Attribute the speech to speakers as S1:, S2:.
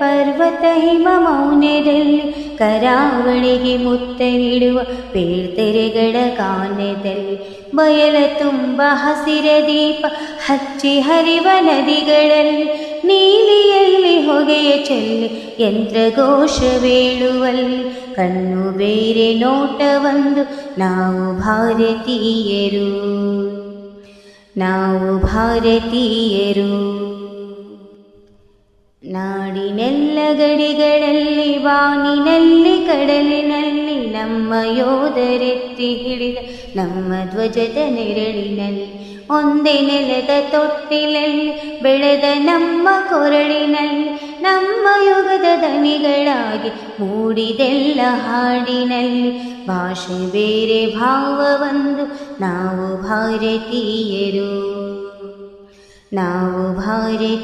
S1: ಪರ್ವತ ಹಿಮ ಮೌನದಲ್ಲಿ ಕರಾವಳಿಗೆ ಮುತ್ತ ಇಡುವ ಪೇಳ್ತೆರೆಗಳ ಕಾನ್ಯದಲ್ಲಿ ಬಯಲ ತುಂಬ ಹಸಿರ ದೀಪ ಹಚ್ಚಿ ಹರಿವ ನದಿಗಳಲ್ಲಿ ನೀಲಿಯಲ್ಲಿ ಹೊಗೆಯ ಚೆಲ್ಲಿ ಯಂತ್ರಘೋಷ ವೇಳುವಲ್ಲಿ ಕಣ್ಣು ಬೇರೆ ನೋಟವೊಂದು ನಾವು ಭಾರತೀಯರು ನಾವು ಭಾರತೀಯರು ನೆಲ್ಲ ಗಡಿಗಳಲ್ಲಿ ವಾಣಿನೆಲ್ಲ ಕಡಲಿನಲ್ಲಿ ನಮ್ಮ ಯೋಧರೆತ್ತಿ ಹಿಡಿದೆ ನಮ್ಮ ಧ್ವಜದ ನೆರೆಡಿನಲಿ ಒಂದೆನೆಲೆದ ತೊಟ್ಟિલે ಬೆಳೆದ ನಮ್ಮ ಕೊರಡಿನಲಿ ನಮ್ಮ ಯುಗದದನಿಗಳಾಗಿ ಮೂಡಿದಲ್ಲ ಹಾಡಿನಲಿ ಭಾಷೆ ಬೇರೆ ಭಾವವಂದು ನಾವು ಭಾರತೀಯರು ನಾವು ಭಾರತೀಯರು